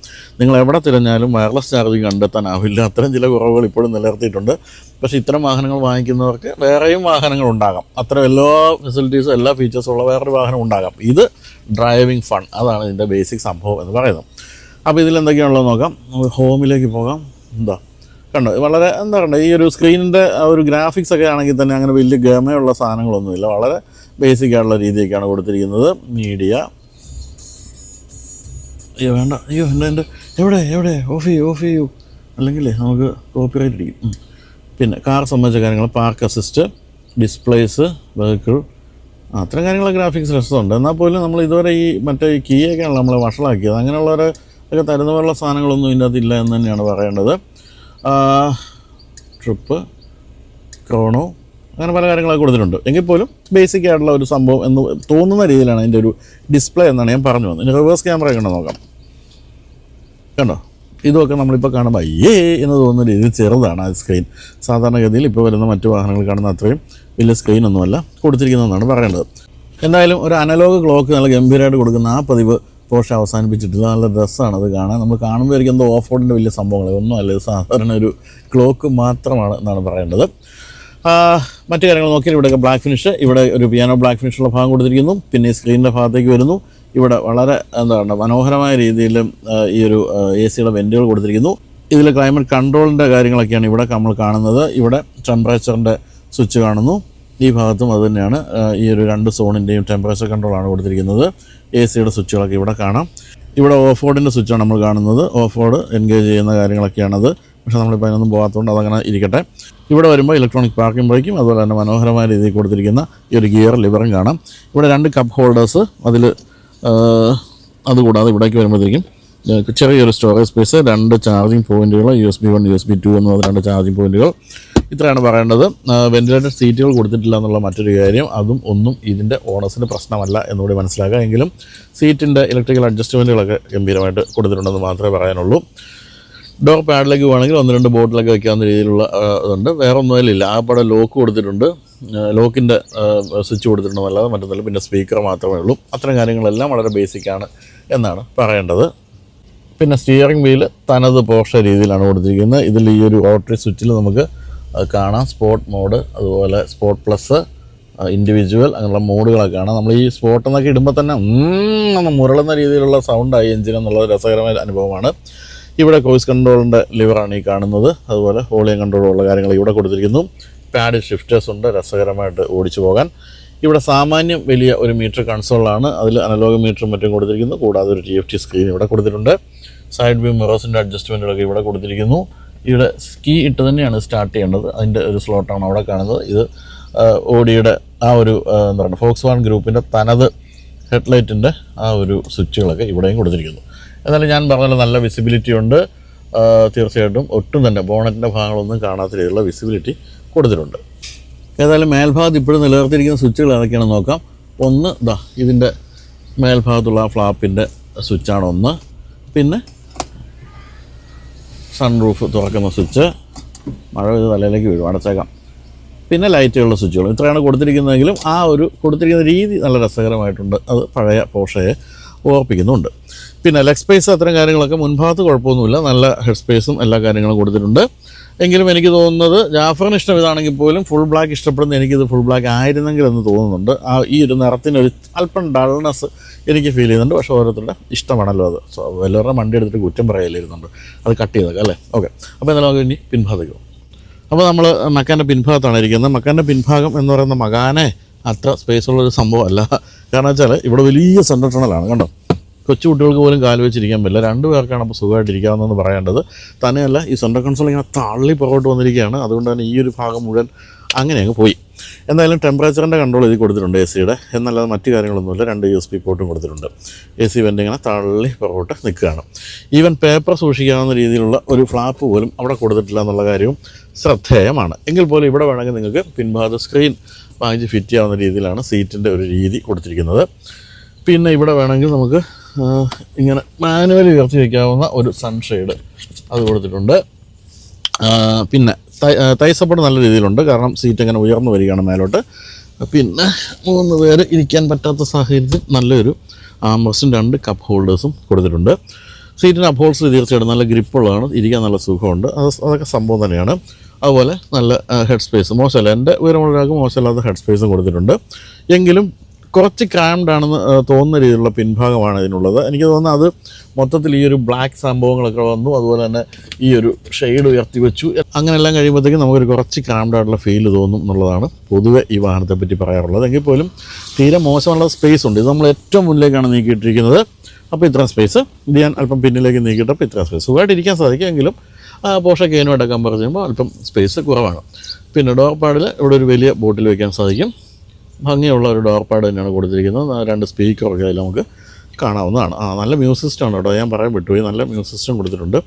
നിങ്ങൾ എവിടെ തിരഞ്ഞാലും വയർലെസ് ചാർജിങ് കണ്ടെത്താനാവില്ല അത്തരം ചില കുറവുകൾ ഇപ്പോഴും നിലനിർത്തിയിട്ടുണ്ട്. പക്ഷേ ഇത്തരം വാഹനങ്ങൾ വാങ്ങിക്കുന്നവർക്ക് വേറെയും വാഹനങ്ങൾ ഉണ്ടാകാം. അത്ര എല്ലാ ഫെസിലിറ്റീസും എല്ലാ ഫീച്ചേഴ്സും ഉള്ള വേറൊരു വാഹനം ഉണ്ടാകാം. ഇത് ഡ്രൈവിംഗ് ഫൺ അതാണ് ഇതിന്റെ ബേസിക് സംഭവം എന്ന് പറയുന്നത്. അപ്പോൾ ഇതിൽ എന്തൊക്കെയാണുള്ളത് നോക്കാം ഹോമിലേക്ക് പോകാം. എന്താ? കണ്ടോ? വളരെ എന്താ പറയുക ഈ ഒരു സ്ക്രീനിന്റെ ഒരു ഗ്രാഫിക്സ് ഒക്കെ ആണെങ്കിൽ തന്നെ അങ്ങനെ വലിയ ഗമയുള്ള സാധനങ്ങളൊന്നുമില്ല. വളരെ ബേസിക് ആയിട്ടുള്ള രീതിയൊക്കെയാണ് കൊടുത്തിരിക്കുന്നത് മീഡിയ അയ്യോ വേണ്ട. അയ്യോ എന്റെ എന്റെ എവിടെ? എവിടെ? ഓഫ് ചെയ്യൂ ഓഫ് ചെയ്യൂ. അല്ലെങ്കിൽ നമുക്ക് കോപ്പിറൈറ്റ് ഇരിക്കും പിന്നെ കാർ സംബന്ധിച്ച കാര്യങ്ങൾ പാർക്ക് അസിസ്റ്റ് ഡിസ്പ്ലേസ് വെഹിക്കിൾ അത്തരം കാര്യങ്ങളൊക്കെ ഗ്രാഫിക്സ് രസമുണ്ട്. എന്നാൽ പോലും നമ്മൾ ഇതുവരെ ഈ മറ്റേ ഈ നമ്മൾ വഷളാക്കിയത്. അങ്ങനെയുള്ളവരെ ഒക്കെ തരുന്ന പോലുള്ള സാധനങ്ങളൊന്നും ഇതിന്റെ അകത്തില്ല എന്ന് തന്നെയാണ് പറയേണ്ടത്. ട്രിപ്പ് ക്രോണോ അങ്ങനെ പല കാര്യങ്ങളൊക്കെ കൊടുത്തിട്ടുണ്ട്. എങ്കിൽ പോലും ബേസിക് ആയിട്ടുള്ള ഒരു സംഭവം എന്ന് തോന്നുന്ന രീതിയിലാണ് അതിന്റെ ഒരു ഡിസ്പ്ലേ എന്നാണ് ഞാൻ പറഞ്ഞു വന്നത്. റിവേഴ്സ് ക്യാമറ കണ്ടോ നോക്കാം. കണ്ടോ? ഇതൊക്കെ നമ്മളിപ്പോൾ കാണുമ്പോൾ അയ്യേ എന്ന് തോന്നുന്ന രീതിയിൽ ചെറുതാണ് ആ സ്ക്രീൻ സാധാരണഗതിയിൽ ഇപ്പോൾ വരുന്ന മറ്റു വാഹനങ്ങൾ കാണുന്ന അത്രയും വലിയ സ്ക്രീനൊന്നുമല്ല കൊടുത്തിരിക്കുന്നതെന്നാണ് പറയേണ്ടത്. എന്തായാലും ഒരു അനലോഗ് ക്ലോക്ക് നല്ല ഗംഭീരമായിട്ട് കൊടുക്കുന്ന ആ പതിവ് പോഷ അവസാനിപ്പിച്ചിട്ടില്ല നല്ല രസമാണ് അത് കാണാൻ. നമ്മൾ കാണുമ്പോഴേക്കും എന്തോ ഓഫ് റോഡിന്റെ വലിയ സംഭവങ്ങൾ ഒന്നുമല്ല സാധാരണ ഒരു ക്ലോക്ക് മാത്രമാണ് എന്നാണ് പറയേണ്ടത്. മറ്റു കാര്യങ്ങൾ നോക്കിയാൽ ഇവിടെയൊക്കെ ബ്ലാക്ക് ഫിനിഷ് ഇവിടെ ഒരു പിയാനോ ബ്ലാക്ക് ഫിനിഷുള്ള ഭാഗം കൊടുത്തിരിക്കുന്നു. പിന്നെ ഈ സ്ക്രീനിന്റെ ഭാഗത്തേക്ക് വരുന്നു. ഇവിടെ വളരെ എന്താണ് മനോഹരമായ രീതിയിൽ ഈ ഒരു എ സിയുടെ വെന്റുകൾ കൊടുത്തിരിക്കുന്നു. ഇതിൽ ക്ലൈമറ്റ് കൺട്രോളിന്റെ കാര്യങ്ങളൊക്കെയാണ് ഇവിടെ നമ്മൾ കാണുന്നത്. ഇവിടെ ടെമ്പറേച്ചറിന്റെ സ്വിച്ച് കാണുന്നു. ഈ ഭാഗത്തും അത് തന്നെയാണ്. ഈ ഒരു രണ്ട് സോണിന്റെയും ടെമ്പറേച്ചർ കൺട്രോളാണ് കൊടുത്തിരിക്കുന്നത്. എ സിയുടെ സ്വിച്ചുകളൊക്കെ ഇവിടെ കാണാം. ഇവിടെ ഓഫ് റോഡിന്റെ സ്വിച്ചാണ് നമ്മൾ കാണുന്നത്. ഓഫ് റോഡ് എൻഗേജ് ചെയ്യുന്ന കാര്യങ്ങളൊക്കെയാണത്. പക്ഷേ നമ്മളിപ്പോൾ അതിനൊന്നും പോകാത്തതുകൊണ്ട് അതങ്ങനെ ഇരിക്കട്ടെ. ഇവിടെ വരുമ്പോൾ ഇലക്ട്രോണിക് പാർക്കിംഗ് ബ്രേക്കും അതുപോലെ തന്നെ മനോഹരമായ രീതിയിൽ കൊടുത്തിരിക്കുന്ന ഈ ഒരു ഗിയർ ലിവറും കാണാം. ഇവിടെ രണ്ട് കപ്പ് ഹോൾഡേഴ്സ് അതിൽ അതുകൂടാതെ ഇവിടേക്ക് വരുമ്പോഴത്തേക്കും ചെറിയൊരു സ്റ്റോറേജ് സ്പേസ് രണ്ട് ചാർജിങ് പോയിന്റുകൾ U S B one U S B two എന്ന് പറഞ്ഞ രണ്ട് ചാർജിങ് പോയിന്റുകൾ ഇത്രയാണ് പറയേണ്ടത്. വെന്റിലേറ്റഡ് സീറ്റുകൾ കൊടുത്തിട്ടില്ല എന്നുള്ള മറ്റൊരു കാര്യം. അതും ഒന്നും ഇതിന്റെ ഓണേഴ്സിന് പ്രശ്നമല്ല എന്നുകൂടി മനസ്സിലാക്കുക എങ്കിലും സീറ്റിന്റെ ഇലക്ട്രിക്കൽ അഡ്ജസ്റ്റ്മെന്റുകളൊക്കെ ഗംഭീരമായിട്ട് കൊടുത്തിട്ടുണ്ടെന്ന് മാത്രമേ പറയാനുള്ളൂ. ഡോർ പാഡിലേക്ക് പോകുകയാണെങ്കിൽ ഒന്ന് രണ്ട് ബോട്ടിലൊക്കെ വെക്കാവുന്ന രീതിയിലുള്ള ഇതുണ്ട്. വേറെ ഒന്നും ഇല്ല ആ പടം ലോക്ക് കൊടുത്തിട്ടുണ്ട്. ലോക്കിന്റെ സ്വിച്ച് കൊടുത്തിട്ടുണ്ട് അല്ലാതെ മറ്റൊന്നുമില്ല. പിന്നെ സ്പീക്കർ മാത്രമേ ഉള്ളൂ. അത്തരം കാര്യങ്ങളെല്ലാം വളരെ ബേസിക്കാണ് എന്നാണ് പറയേണ്ടത്. പിന്നെ സ്റ്റിയറിംഗ് വീൽ തനത് പോഷ രീതിയിലാണ് കൊടുത്തിരിക്കുന്നത്. ഇതിൽ ഈ ഒരു ഓട്ടറി സ്വിച്ചിൽ നമുക്ക് അത് കാണാം. സ്പോർട്ട് മോഡ് അതുപോലെ സ്പോർട്ട് പ്ലസ് ഇൻഡിവിജ്വൽ അങ്ങനെയുള്ള മോഡുകളൊക്കെ കാണാം. നമ്മൾ ഈ സ്പോട്ട് എന്നൊക്കെ ഇടുമ്പോൾ തന്നെ മുരളുന്ന രീതിയിലുള്ള സൗണ്ടായി എഞ്ചിൻ എന്നുള്ളത് രസകരമായ അനുഭവമാണ്. ഇവിടെ കോയ്സ് കൺട്രോളിന്റെ ലിവറാണ് ഈ കാണുന്നത്. അതുപോലെ വോളിയം കൺട്രോളുള്ള കാര്യങ്ങൾ ഇവിടെ കൊടുത്തിരിക്കുന്നു. പാഡ് ഷിഫ്റ്റേഴ്സ് ഉണ്ട് രസകരമായിട്ട് ഓടിച്ചു പോകാൻ. ഇവിടെ സാമാന്യം വലിയ ഒരു മീറ്റർ കൺസോളാണ് അതിൽ അനലോഗ് മീറ്ററും മറ്റും കൊടുത്തിരിക്കുന്നു. കൂടാതെ ഒരു ടി എഫ് ടി സ്ക്രീൻ ഇവിടെ കൊടുത്തിട്ടുണ്ട്. സൈഡ് വ്യൂ മിറേഴ്സിന്റെ അഡ്ജസ്റ്റ്മെന്റുകളൊക്കെ ഇവിടെ കൊടുത്തിരിക്കുന്നു. ഇവിടെ സ്കീ ഇട്ട് തന്നെയാണ് സ്റ്റാർട്ട് ചെയ്യേണ്ടത്. അതിന്റെ ഒരു സ്ലോട്ടാണ് അവിടെ കാണുന്നത്. ഇത് ഓഡിയുടെ ആ ഒരു എന്താ പറയുക ഫോക്സ് വാൺ ഗ്രൂപ്പിന്റെ തനത് ഹെഡ്ലൈറ്റിന്റെ ആ ഒരു സ്വിച്ചുകളൊക്കെ ഇവിടെയും കൊടുത്തിരിക്കുന്നു. എന്നാലും ഞാൻ പറഞ്ഞ നല്ല വിസിബിലിറ്റി ഉണ്ട്. തീർച്ചയായിട്ടും ഒട്ടും തന്നെ ബോണറ്റിന്റെ ഭാഗങ്ങളൊന്നും കാണാത്ത രീതിയിലുള്ള വിസിബിലിറ്റി കൊടുത്തിട്ടുണ്ട്. ഏതായാലും മേൽഭാഗത്ത് ഇപ്പോഴും നിലനിർത്തിയിരിക്കുന്ന സ്വിച്ചുകൾ ഏതൊക്കെയാണെന്ന് നോക്കാം. ഒന്ന് ഇതാ ഇതിന്റെ മേൽഭാഗത്തുള്ള ആ ഫ്ലാപ്പിന്റെ സ്വിച്ചാണ് ഒന്ന്. പിന്നെ സൺറൂഫ് തുറക്കുന്ന സ്വിച്ച് മഴ പെയ്ത് തലയിലേക്ക് വീഴും. അടച്ചേക്കാം. പിന്നെ ലൈറ്റുകളുടെ സ്വിച്ചുകൾ ഇത്രയാണ് കൊടുത്തിരിക്കുന്നതെങ്കിലും ആ ഒരു കൊടുത്തിരിക്കുന്ന രീതി നല്ല രസകരമായിട്ടുണ്ട്. അത് പഴയ പോഷയെ ഓർപ്പിക്കുന്നുണ്ട്. പിന്നെ ലെഗ് സ്പേസ് അത്തരം കാര്യങ്ങളൊക്കെ മുൻഭാഗത്ത് കുഴപ്പമൊന്നുമില്ല. നല്ല ഹെഡ് സ്പേസും എല്ലാ കാര്യങ്ങളും കൊടുത്തിട്ടുണ്ട്. എങ്കിലും എനിക്ക് തോന്നുന്നത് ജാഫറിന് ഇഷ്ടം ഇതാണെങ്കിൽ പോലും ഫുൾ ബ്ലാക്ക് ഇഷ്ടപ്പെടുന്ന എനിക്കിത് ഫുൾ ബ്ലാക്ക് ആയിരുന്നെങ്കിൽ എന്ന് തോന്നുന്നുണ്ട്. ആ ഈ ഒരു നിറത്തിനൊരു അല്പം ഡൾനെസ് എനിക്ക് ഫീൽ ചെയ്യുന്നുണ്ട്. പക്ഷേ ഓരോരുത്തരുടെ ഇഷ്ടമാണല്ലോ അത്. സോ വല്ലവരുടെ വണ്ടി എടുത്തിട്ട് കുറ്റം പറയലിരുന്നുണ്ട്. അത് കട്ട് ചെയ്തേക്കാം അല്ലേ? ഓക്കെ അപ്പോൾ എന്തായാലും നമുക്ക് ഇനി പിൻഭാഗത്തേക്ക് അപ്പോൾ നമ്മൾ മക്കാന്റെ പിൻഭാഗത്താണ് ഇരിക്കുന്നത്. മക്കാന്റെ പിൻഭാഗം എന്ന് പറയുന്ന മകാനെ അത്ര സ്പേസ് ഉള്ളൊരു സംഭവമല്ല. കാരണം വെച്ചാൽ ഇവിടെ വലിയ സെൻട്രൽ ടണലാണ് കണ്ടോ? കൊച്ചു കുട്ടികൾക്ക് പോലും കാൽ വെച്ചിരിക്കാൻ പറ്റില്ല. രണ്ടു പേർക്കാണ് അപ്പോൾ സുഖമായിട്ടിരിക്കാവുന്നതെന്ന് പറയേണ്ടത്. തന്നെയല്ല ഈ സെൻട്രൽ കൺസോൾ ഇങ്ങനെ തള്ളി പുറകോട്ട് വന്നിരിക്കുകയാണ്. അതുകൊണ്ട് തന്നെ ഈ ഒരു ഭാഗം മുഴുവൻ അങ്ങനെ അങ്ങ് പോയി. എന്തായാലും ടെമ്പറേച്ചറിന്റെ കൺട്രോൾ ഇതിൽ കൊടുത്തിട്ടുണ്ട് എ സിയുടെ എന്നല്ലാതെ മറ്റു കാര്യങ്ങളൊന്നുമില്ല. രണ്ട് യു എസ് പി പോർട്ടും കൊടുത്തിട്ടുണ്ട്. എ സി വെന്റ് ഇങ്ങനെ തള്ളി പുറകോട്ട് നിൽക്കുകയാണ്. ഈവൻ പേപ്പർ സൂക്ഷിക്കാവുന്ന രീതിയിലുള്ള ഒരു ഫ്ലാപ്പ് പോലും അവിടെ കൊടുത്തിട്ടില്ല എന്നുള്ള കാര്യവും ശ്രദ്ധേയമാണ്. എങ്കിൽ പോലും ഇവിടെ വേണമെങ്കിൽ നിങ്ങൾക്ക് പിൻഭാഗത്ത് സ്ക്രീൻ വാങ്ങിച്ച് ഫിറ്റ് ചെയ്യാവുന്ന രീതിയിലാണ് സീറ്റിന്റെ ഒരു രീതി കൊടുത്തിരിക്കുന്നത്. പിന്നെ ഇവിടെ വേണമെങ്കിൽ നമുക്ക് ഇങ്ങനെ മാനുവലി ഉയർത്തി വയ്ക്കാവുന്ന ഒരു സൺഷെയ്ഡ് അത് കൊടുത്തിട്ടുണ്ട്. പിന്നെ തൈ സപ്പോർട്ട് നല്ല രീതിയിലുണ്ട്. കാരണം സീറ്റ് ഇങ്ങനെ ഉയർന്നു വരികയാണ് മേലോട്ട്. പിന്നെ മൂന്ന് പേര് ഇരിക്കാൻ പറ്റാത്ത സാഹചര്യത്തിൽ നല്ലൊരു ആംബ്രസ്റ്റും രണ്ട് കപ്പ് ഹോൾഡേഴ്സും കൊടുത്തിട്ടുണ്ട്. സീറ്റിന് അപ്ഹോൾസ് തീർച്ചയായിട്ടും നല്ല ഗ്രിപ്പുള്ളതാണ്. ഇരിക്കാൻ നല്ല സുഖമുണ്ട്. അത് അതൊക്കെ സംഭവം തന്നെയാണ്. അതുപോലെ നല്ല ഹെഡ് സ്പേസ് മോശമല്ല. എന്റെ ഉയരമുള്ള ഒരാൾക്ക് മോശമല്ലാത്ത ഹെഡ് സ്പേസും കൊടുത്തിട്ടുണ്ട്. എങ്കിലും കുറച്ച് ക്രാംഡ് ആണെന്ന് തോന്നുന്ന രീതിയിലുള്ള പിൻഭാഗമാണ് ഇതിനുള്ളത്. എനിക്ക് തോന്നുന്നത് അത് മൊത്തത്തിൽ ഈ ഒരു ബ്ലാക്ക് സംഭവങ്ങളൊക്കെ വന്നു. അതുപോലെ തന്നെ ഈ ഒരു ഷെയ്ഡ് ഉയർത്തി വെച്ചു. അങ്ങനെയെല്ലാം കഴിയുമ്പോഴത്തേക്കും നമുക്കൊരു കുറച്ച് ക്രാംഡ് ആയിട്ടുള്ള ഫീൽ തോന്നും എന്നുള്ളതാണ് പൊതുവെ ഈ വാഹനത്തെ പറ്റി പറയാറുള്ളത്. എങ്കിൽ പോലും തീരെ മോശമുള്ള സ്പേസ് ഉണ്ട്. ഇത് നമ്മൾ ഏറ്റവും മുന്നിലേക്കാണ് നീക്കിയിട്ടിരിക്കുന്നത്. അപ്പോൾ ഇത്രയും സ്പേസ് ഇത് ഞാൻ അല്പം പിന്നിലേക്ക് നീക്കിയിട്ടപ്പോൾ ഇത്രയും സ്പേസ് സുഖമായിട്ട് ഇരിക്കാൻ സാധിക്കും. എങ്കിലും പോഷ കേനുമായിട്ട് കമ്പയർ ചെയ്യുമ്പോൾ അല്പം സ്പേസ് കുറവാണ്. പിന്നെ ഡോർ ഇവിടെ ഒരു വലിയ ബോട്ടിൽ വയ്ക്കാൻ സാധിക്കും. ഭംഗിയുള്ള ഒരു ഡോർ പാഡ് തന്നെയാണ് കൊടുത്തിരിക്കുന്നത്. രണ്ട് സ്പീക്കറൊക്കെ അതിൽ നമുക്ക് കാണാവുന്നതാണ്. ആ നല്ല മ്യൂസിക് സിസ്റ്റം ആണ് കേട്ടോ. ഞാൻ പറയാൻ വിട്ടുപോയി നല്ല മ്യൂസിക് സിസ്റ്റം കൊടുത്തിട്ടുണ്ട്.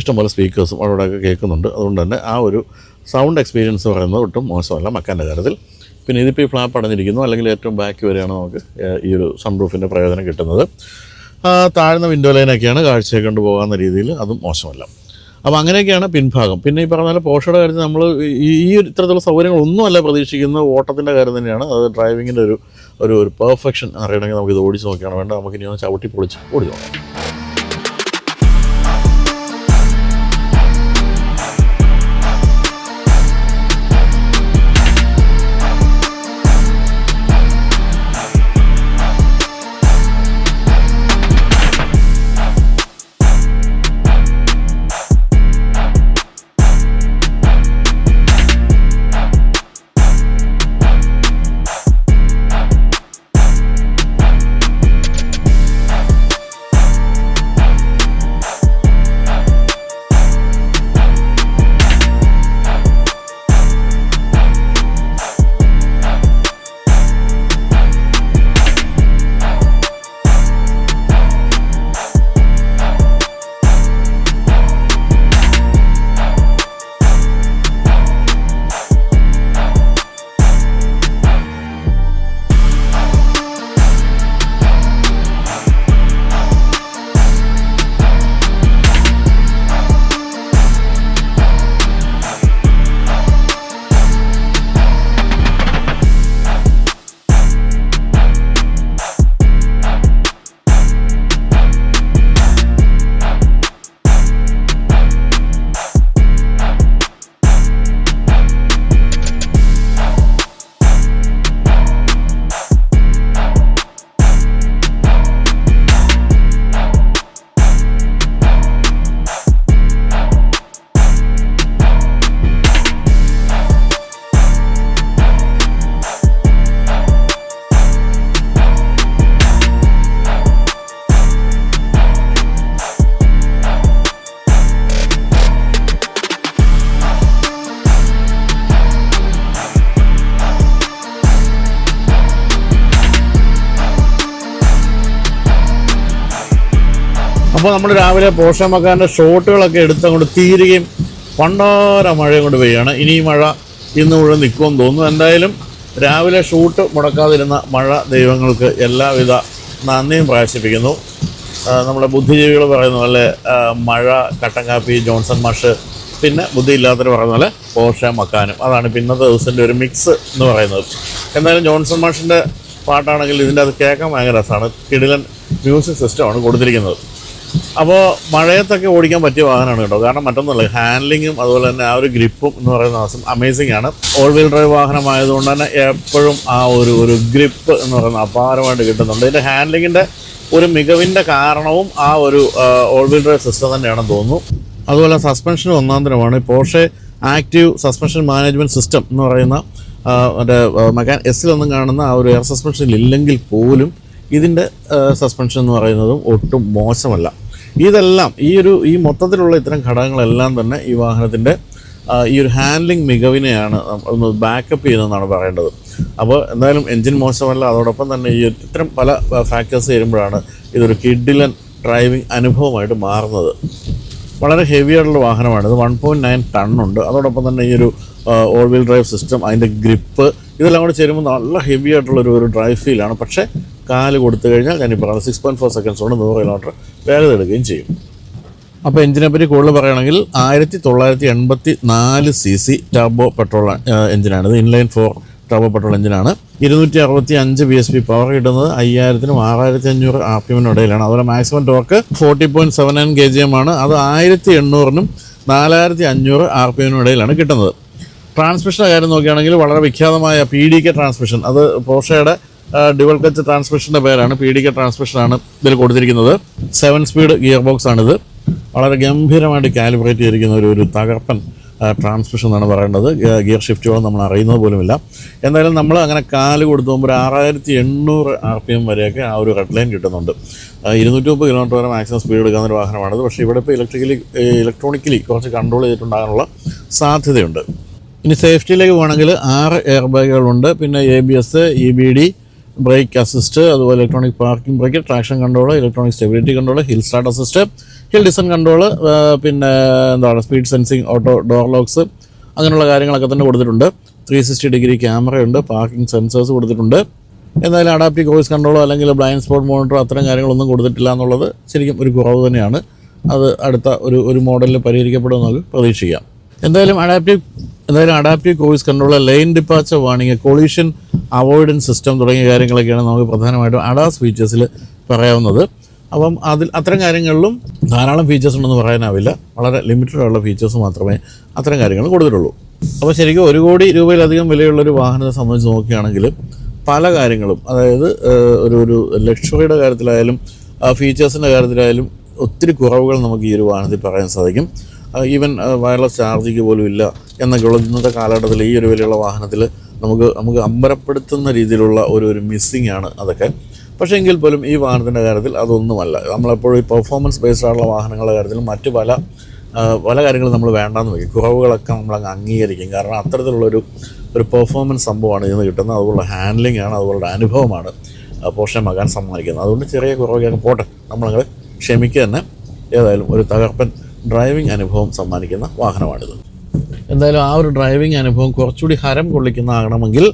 ഇഷ്ടംപോലെ സ്പീക്കേഴ്സും അവിടെയൊക്കെ കേൾക്കുന്നുണ്ട്. അതുകൊണ്ട് തന്നെ ആ ഒരു സൗണ്ട് എക്സ്പീരിയൻസ് പറയുന്നത് ഒട്ടും മോശമല്ല മക്കാന്റെ കാര്യത്തിൽ. പിന്നെ ഇതിപ്പോൾ ഈ ഫ്ലാപ്പ് അടഞ്ഞിരിക്കുന്നു. അല്ലെങ്കിൽ ഏറ്റവും ബാക്ക് വരെയാണ് നമുക്ക് ഈ ഒരു സൺറൂഫിന്റെ പ്രയോജനം കിട്ടുന്നത്. താഴ്ന്ന വിൻഡോ ലൈനൊക്കെയാണ് കാഴ്ചയെ കൊണ്ട് പോകാവുന്ന രീതിയിൽ. അതും മോശമല്ല. അപ്പോൾ അങ്ങനെയൊക്കെയാണ് പിൻഭാഗം. പിന്നെ ഈ പറഞ്ഞ പോലെ പോഷയുടെ കാര്യത്തിൽ നമ്മൾ ഈ ഒരു ഇത്തരത്തിലുള്ള സൗകര്യങ്ങളൊന്നുമല്ല പ്രതീക്ഷിക്കുന്നത് ഓട്ടത്തിന്റെ കാര്യം തന്നെയാണ്. അത് ഡ്രൈവിങ്ങിന്റെ ഒരു ഒരു ഒരു പെർഫെക്ഷൻ അറിയണമെങ്കിൽ നമുക്ക് ഇത് ഓടിച്ച് നോക്കിയാണ്. വേണ്ട നമുക്ക് ഇനി ഒന്ന് ചവിട്ടി പൊളിച്ച് ഓടി നോക്കാം. അപ്പോൾ നമ്മൾ രാവിലെ പോഷമക്കാരന്റെ ഷോട്ടുകളൊക്കെ എടുത്തങ്ങോട്ട് തീരുകയും പണ്ടാര മഴയും കൊണ്ട് പെയ്യാണ്. ഇനി മഴ ഇന്ന് മുഴുവൻ നിൽക്കുമെന്ന് തോന്നുന്നു. എന്തായാലും രാവിലെ ഷൂട്ട് മുടക്കാതിരുന്ന മഴ ദൈവങ്ങൾക്ക് എല്ലാവിധ നന്ദിയും പ്രകാശിപ്പിക്കുന്നു നമ്മുടെ ബുദ്ധിജീവികൾ പറയുന്ന പോലെ മഴ കട്ടൻകാപ്പി ജോൺസൺ മാഷ് പിന്നെ ബുദ്ധിയില്ലാത്തവർ പറയുന്ന പോലെ പോഷ മക്കാനും. അതാണ് ഇന്നത്തെ ദിവസത്തിന്റെ ഒരു മിക്സ് എന്ന് പറയുന്നത്. എന്തായാലും ജോൺസൺ മാഷിന്റെ പാട്ടാണെങ്കിൽ ഇതിന്റെ അത് കേൾക്കാൻ ഭയങ്കര രസമാണ്. കിടിലൻ മ്യൂസിക് സിസ്റ്റമാണ് കൊടുത്തിരിക്കുന്നത്. അപ്പോൾ മഴയത്തൊക്കെ ഓടിക്കാൻ പറ്റിയ വാഹനമാണ് കേട്ടോ. കാരണം മറ്റൊന്നുമല്ല ഹാൻഡ്ലിങ്ങും അതുപോലെ തന്നെ ആ ഒരു ഗ്രിപ്പും എന്ന് പറയുന്ന ദിവസം അമേസിംഗ് ആണ്. ഓൾ വീൽ ഡ്രൈവ് വാഹനമായതുകൊണ്ട് തന്നെ എപ്പോഴും ആ ഒരു ഒരു ഗ്രിപ്പ് എന്ന് പറയുന്ന അപാരമായിട്ട് കിട്ടുന്നുണ്ട്. ഇതിന്റെ ഹാൻഡ്ലിങ്ങിന്റെ ഒരു മികവിന്റെ കാരണവും ആ ഒരു ഓൾ വീൽ ഡ്രൈവ് സിസ്റ്റം തന്നെയാണെന്ന് തോന്നുന്നു. അതുപോലെ സസ്പെൻഷൻ ഒന്നാം തരമാണ്. ആക്റ്റീവ് സസ്പെൻഷൻ മാനേജ്മെന്റ് സിസ്റ്റം എന്ന് പറയുന്ന മറ്റേ മെക്കാൻ എസ്സിലൊന്നും കാണുന്ന ആ ഒരു എയർ സസ്പെൻഷൻ ഇല്ലെങ്കിൽ പോലും ഇതിന്റെ സസ്പെൻഷൻ എന്ന് പറയുന്നതും ഒട്ടും മോശമല്ല. ഇതെല്ലാം ഈ ഒരു ഈ മൊത്തത്തിലുള്ള ഇത്തരം ഘടകങ്ങളെല്ലാം തന്നെ ഈ വാഹനത്തിന്റെ ഈ ഒരു ഹാൻഡ്ലിംഗ് മികവിനെയാണ് ഒന്ന് ബാക്കപ്പ് ചെയ്യുന്നതെന്നാണ് പറയേണ്ടത്. അപ്പോൾ എന്തായാലും എൻജിൻ മോശമല്ല അതോടൊപ്പം തന്നെ ഈ ഇത്തരം പല ഫാക്ടേഴ്സ് വരുമ്പോഴാണ് ഇതൊരു കിഡിലൻ ഡ്രൈവിംഗ് അനുഭവമായിട്ട് മാറുന്നത്. വളരെ ഹെവി ആയിട്ടുള്ള വാഹനമാണ്. ഇത് വൺ പോയിന്റ് നയൻ ടണ്ണുണ്ട് അതോടൊപ്പം തന്നെ ഈ ഒരു ഓൾ വീൽ ഡ്രൈവ് സിസ്റ്റം അതിന്റെ ഗ്രിപ്പ് ഇതെല്ലാം കൂടി ചേരുമ്പോൾ നല്ല ഹെവി ആയിട്ടുള്ള ഒരു ഡ്രൈവ് ഫീലാണ് പക്ഷേ കാൽ കൊടുത്തു കഴിഞ്ഞാൽ ഞാൻ ഈ പറയുന്നത് സിക്സ് പോയിന്റ് ഫോർ സെക്കൻഡ്സ് കൊണ്ട് നൂറ് കിലോമീറ്റർ വേഗത എടുക്കുകയും ചെയ്യും. അപ്പോൾ എഞ്ചിനെ പറ്റി കൂടുതൽ പറയുകയാണെങ്കിൽ ആയിരത്തി തൊള്ളായിരത്തി എൺപത്തി നാല് സി സി ടർബോ പെട്രോൾ എഞ്ചിനാണ് ഇത് ഇൻലൈൻ ഫോർ ടർബോ പെട്രോൾ എഞ്ചിനാണ് ഇരുന്നൂറ്റി അറുപത്തി അഞ്ച് ബി എസ് പി പവർ കിട്ടുന്നത് അയ്യായിരത്തിനും ആറായിരത്തി അഞ്ഞൂറ് ആർ പി എമ്മിനും ഇടയിലാണ്. അതുപോലെ maximum torque forty point seven nine K G M ആണ്. അത് ആയിരത്തി എണ്ണൂറിനും നാലായിരത്തി അഞ്ഞൂറ് ആർ പി എമ്മിനും ഇടയിലാണ് കിട്ടുന്നത്. ട്രാൻസ്മിഷന്റെ കാര്യം നോക്കുകയാണെങ്കിൽ വളരെ വിഖ്യാതമായ പി ഡി കെ ട്രാൻസ്മിഷൻ അത് പോഷയുടെ ഡ്യുവൽ ക്ലച്ച് ട്രാൻസ്മിഷന്റെ പേരാണ് പി ഡി കെ ട്രാൻസ്മിഷനാണ് ഇതിൽ കൊടുത്തിരിക്കുന്നത്. സെവൻ സ്പീഡ് ഗിയർ ബോക്സ് ആണിത്. വളരെ ഗംഭീരമായിട്ട് കാലിബ്രേറ്റ് ചെയ്തിരിക്കുന്ന ഒരു ഒരു തകർപ്പൻ ട്രാൻസ്മിഷൻ എന്നാണ് പറയേണ്ടത്. ഗിയർ ഷിഫ്റ്റുകൾ നമ്മൾ അറിയുന്നത് പോലുമില്ല. എന്തായാലും നമ്മൾ അങ്ങനെ കാൽ കൊടുത്തു പോകുമ്പോൾ ഒരു ആറായിരത്തി എണ്ണൂറ് ആർ പി എം വരെയൊക്കെ ആ ഒരു റെഡ് ലൈൻ കിട്ടുന്നുണ്ട്. ഇരുന്നൂറ്റി മുപ്പത് കിലോമീറ്റർ വരെ മാക്സിമം സ്പീഡ് എടുക്കാവുന്ന ഒരു വാഹനമാണിത്. പക്ഷേ ഇവിടെ ഇപ്പോൾ ഇലക്ട്രിക്കലി ഇലക്ട്രോണിക്കലി കുറച്ച് കൺട്രോൾ ചെയ്തിട്ടുണ്ടാകാനുള്ള സാധ്യതയുണ്ട്. ഇനി സേഫ്റ്റിയിലേക്ക് പോകണമെങ്കിൽ ആറ് എയർ ബാഗുകളുണ്ട്. പിന്നെ A B S E B D brake assist അതുപോലെ electronic parking brake traction control electronic stability control hill start assist hill descent control പിന്നെ എന്താണ് speed sensing auto door locks അങ്ങനെയുള്ള കാര്യങ്ങളൊക്കെ തന്നെ കൊടുത്തിട്ടുണ്ട്. ത്രീ സിക്സ്റ്റി ഡിഗ്രി ക്യാമറയുണ്ട് പാർക്കിംഗ് സെൻസേഴ്സ് കൊടുത്തിട്ടുണ്ട്. എന്തായാലും അഡാപ്റ്റീവ് വോയിസ് കൺട്രോളോ അല്ലെങ്കിൽ ബ്ലൈൻഡ് സ്പോട്ട് മോണിറ്ററോ അത്തരം കാര്യങ്ങളൊന്നും കൊടുത്തിട്ടില്ല എന്നുള്ളത് ശരിക്കും ഒരു കുറവ് തന്നെയാണ്. അത് അടുത്ത ഒരു ഒരു മോഡലിൽ പരിഹരിക്കപ്പെടുമെന്ന് നമുക്ക് പ്രതീക്ഷിക്കാം. എന്തായാലും അഡാപ്റ്റീവ് എന്തായാലും adaptive cruise control lane departure warning collision avoidance system തുടങ്ങിയ കാര്യങ്ങളൊക്കെയാണ് നമുക്ക് പ്രധാനമായിട്ടും അഡാസ് ഫീച്ചേഴ്സിൽ പറയാവുന്നത്. അപ്പം അതിൽ അത്തരം കാര്യങ്ങളിലും ധാരാളം ഫീച്ചേഴ്സ് ഉണ്ടെന്ന് പറയാനാവില്ല. വളരെ ലിമിറ്റഡ് ഉള്ള ഫീച്ചേഴ്സ് മാത്രമേ അത്തരം കാര്യങ്ങൾ കൊടുത്തിട്ടുള്ളൂ. അപ്പോൾ ശരിക്കും ഒരു കോടി രൂപയിലധികം വിലയുള്ളൊരു വാഹനത്തെ സംബന്ധിച്ച് നോക്കുകയാണെങ്കിൽ പല കാര്യങ്ങളും അതായത് ഒരു ഒരു ലക്ഷറിയുടെ കാര്യത്തിലായാലും ഫീച്ചേഴ്സിന്റെ കാര്യത്തിലായാലും ഒത്തിരി കുറവുകൾ നമുക്ക് ഈ ഒരു വാഹനത്തിൽ പറയാൻ സാധിക്കും. ഈവൻ വയർലെസ് ചാർജിങ് പോലും ഇല്ല. എന്നൊക്കെയുള്ള ഇന്നത്തെ കാലഘട്ടത്തിൽ ഈ ഒരു വിലയുള്ള വാഹനത്തിൽ നമുക്ക് നമുക്ക് അമ്പരപ്പെടുത്തുന്ന രീതിയിലുള്ള ഒരു ഒരു മിസ്സിങ് ആണ് അതൊക്കെ. പക്ഷേ എങ്കിൽ പോലും ഈ വാഹനത്തിന്റെ കാര്യത്തിൽ അതൊന്നുമല്ല. നമ്മളെപ്പോഴും ഈ പെർഫോമൻസ് ബേസ്ഡ് ആയിട്ടുള്ള വാഹനങ്ങളുടെ കാര്യത്തിലും മറ്റു പല പല കാര്യങ്ങളും നമ്മൾ വേണ്ടാന്ന് വയ്ക്കും. കുറവുകളൊക്കെ നമ്മൾ അങ്ങ് അംഗീകരിക്കും. കാരണം അത്തരത്തിലുള്ളൊരു ഒരു പെർഫോമൻസ് സംഭവമാണ് ഇതിന് കിട്ടുന്നത്. അതുപോലെ ഹാൻഡ്ലിംഗ് ആണ് അതുപോലെ അനുഭവമാണ് പോഷൻ മകാൻ സമ്മാനിക്കുന്നത്. അതുകൊണ്ട് ചെറിയ കുറവൊക്കെ പോട്ടെ. നമ്മളങ്ങനെ ക്ഷമിക്കുക തന്നെ. ഏതായാലും ഒരു തകർപ്പൻ ഡ്രൈവിംഗ് അനുഭവം സമ്മാനിക്കുന്ന വാഹനമാണിത്. എന്തായാലും ആ ഒരു ഡ്രൈവിംഗ് അനുഭവം കുറച്ചുകൂടി ഹരം കൊള്ളിക്കുന്നതാകണമെങ്കിൽ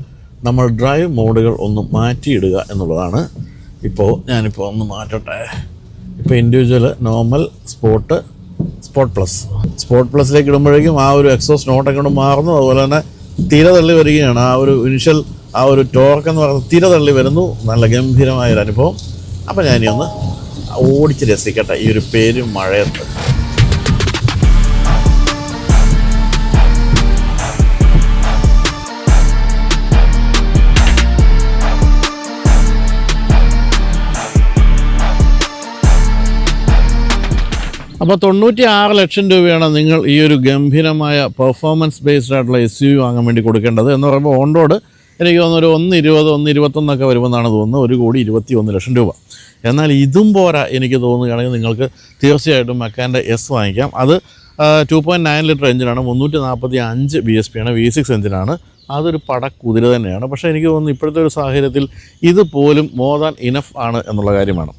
നമ്മൾ ഡ്രൈവ് മോഡുകൾ ഒന്ന് മാറ്റിയിടുക എന്നുള്ളതാണ് ഇപ്പോൾ ഞാനിപ്പോൾ ഒന്ന് മാറ്റട്ടെ. ഇപ്പോൾ individual normal sport sport plus sport പ്ലസ്സിലേക്ക് ഇടുമ്പോഴേക്കും ആ ഒരു എക്സോസ് നോട്ടൊക്കെ കൊണ്ട് മാറുന്നു. അതുപോലെ തന്നെ തീരെ തള്ളി വരികയാണ്. ആ ഒരു ഇനിഷ്യൽ ആ ഒരു ടോർക്ക് എന്ന് പറയുന്നത് തീരെ തള്ളി വരുന്നു. നല്ല ഗംഭീരമായൊരു അനുഭവം. അപ്പോൾ ഞാനിയൊന്ന് ഓടിച്ച് രസിക്കട്ടെ. ഈ ഒരു പേര് മഴയത്ത്. അപ്പോൾ തൊണ്ണൂറ്റി ആറ് ലക്ഷം രൂപയാണ് നിങ്ങൾ ഈ ഒരു ഗംഭീരമായ പെർഫോമൻസ് ബേസ്ഡ് ആയിട്ടുള്ള എസ് യു വാങ്ങാൻ വേണ്ടി കൊടുക്കേണ്ടത് എന്ന് പറയുമ്പോൾ ഓൺ റോഡ് എനിക്ക് തോന്നുന്നു ഒരു ഒന്ന് ഇരുപത് ഒന്ന് ഇരുപത്തൊന്നൊക്കെ വരുമെന്നാണ് തോന്നുന്നത്. ഒരു കോടി ഇരുപത്തി ഒന്ന് ലക്ഷം രൂപ. എന്നാൽ ഇതും പോരാ എനിക്ക് തോന്നുകയാണെങ്കിൽ നിങ്ങൾക്ക് തീർച്ചയായിട്ടും മക്കാന്റെ എസ് വാങ്ങിക്കാം. അത് ടു പോയിന്റ് നയൻ ലിറ്റർ എഞ്ചിനാണ് മുന്നൂറ്റി നാൽപ്പത്തി അഞ്ച് ബി എസ് പി ആണ്. വി സിക്സ് എഞ്ചിനാണ് അതൊരു പടക്കുതിര തന്നെയാണ്. പക്ഷേ എനിക്ക് തോന്നുന്നു ഇപ്പോഴത്തെ ഒരു സാഹചര്യത്തിൽ ഇത് പോലും മോർ ദാൻ ഇനഫ് ആണ് എന്നുള്ള കാര്യമാണ്.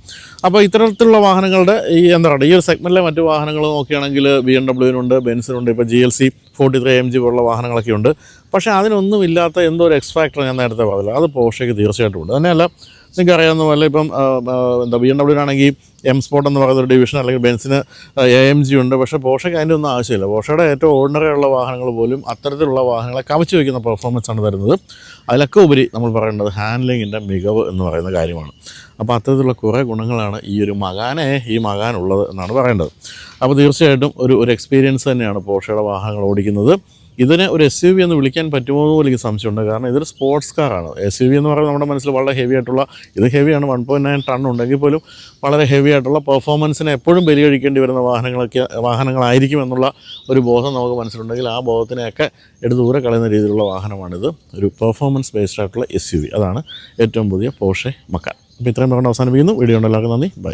അപ്പോൾ ഇത്തരത്തിലുള്ള വാഹനങ്ങളുടെ ഈ എന്താ പറയുക ഈ ഒരു സെഗ്മെന്റിലെ മറ്റ് വാഹനങ്ങൾ നോക്കുകയാണെങ്കിൽ ബി എം ഡബ്ല്യുവിനുണ്ട് ബെൻസിനുണ്ട് ഇപ്പോൾ G L C forty three M G പോലുള്ള വാഹനങ്ങളൊക്കെ ഉണ്ട്. പക്ഷേ അതിനൊന്നും ഇല്ലാത്ത എന്തോ ഒരു എക്സ് ഫാക്ടർ ഞാൻ നേരത്തെ പറഞ്ഞില്ല. അത് പോഷയ്ക്ക് തീർച്ചയായിട്ടും ഉണ്ട്. തന്നെയല്ല നിങ്ങൾക്ക് അറിയാവുന്ന പോലെ ഇപ്പം എന്താ ബി എം ഡബ്ല്യുവിനാണെങ്കിൽ എം സ്പോട്ട് എന്ന് പറയുന്ന ഒരു ഡിവിഷൻ അല്ലെങ്കിൽ ബെൻസിന് എ എം ജി ഉണ്ട്. പക്ഷേ പോഷയ്ക്ക് അതിന്റെ ഒന്നും ആവശ്യമില്ല. പോഷയുടെ ഏറ്റവും ഓർഡിനറി ഉള്ള വാഹനങ്ങൾ പോലും അത്തരത്തിലുള്ള വാഹനങ്ങളെ കവച്ചു വയ്ക്കുന്ന പെർഫോമൻസ് ആണ് തരുന്നത്. അതിലൊക്കെ ഉപരി നമ്മൾ പറയേണ്ടത് ഹാൻഡ്ലിങ്ങിന്റെ മികവ് എന്ന് പറയുന്ന കാര്യമാണ്. അപ്പോൾ അത്തരത്തിലുള്ള കുറേ ഗുണങ്ങളാണ് ഈ ഒരു മകാനെ ഈ മകാനുള്ളത് എന്നാണ് പറയേണ്ടത്. അപ്പോൾ തീർച്ചയായിട്ടും ഒരു ഒരു എക്സ്പീരിയൻസ് തന്നെയാണ് പോഷയുടെ വാഹനങ്ങൾ ഓടിക്കുന്നത്. ഇതിനെ ഒരു എസ് യു വി എന്ന് വിളിക്കാൻ പറ്റുമോ എന്ന് എനിക്ക് സംശയമുണ്ട്. കാരണം ഇതൊരു സ്പോർട്സ് കാറാണ് എസ് യു വി എന്ന് പറയുന്നത് നമ്മുടെ മനസ്സിൽ വളരെ ഹെവി ആയിട്ടുള്ള ഇത് ഹെവിയാണ് വൺ പോയിന്റ് നയൻ ടൺ ഉണ്ടെങ്കിൽ പോലും വളരെ ഹെവി ആയിട്ടുള്ള പെർഫോമൻസിനെ എപ്പോഴും ബലികഴിക്കേണ്ടി വരുന്ന വാഹനങ്ങളൊക്കെ വാഹനങ്ങളായിരിക്കും എന്നുള്ള ഒരു ബോധം നമുക്ക് മനസ്സിലുണ്ടെങ്കിൽ ആ ബോധത്തിനെയൊക്കെ എടുത്ത് ദൂരെ കളയുന്ന രീതിയിലുള്ള വാഹനമാണിത്. ഒരു പെർഫോമൻസ് ബേസ്ഡ് ആയിട്ടുള്ള എസ് യു വി അതാണ് ഏറ്റവും പുതിയ പോഷെ മക്കാൻ അപ്പോൾ ഇത്രയും പറഞ്ഞ് അവസാനിപ്പിക്കുന്നു. വീഡിയോ ഉണ്ടല്ലോ നന്ദി. ബൈ.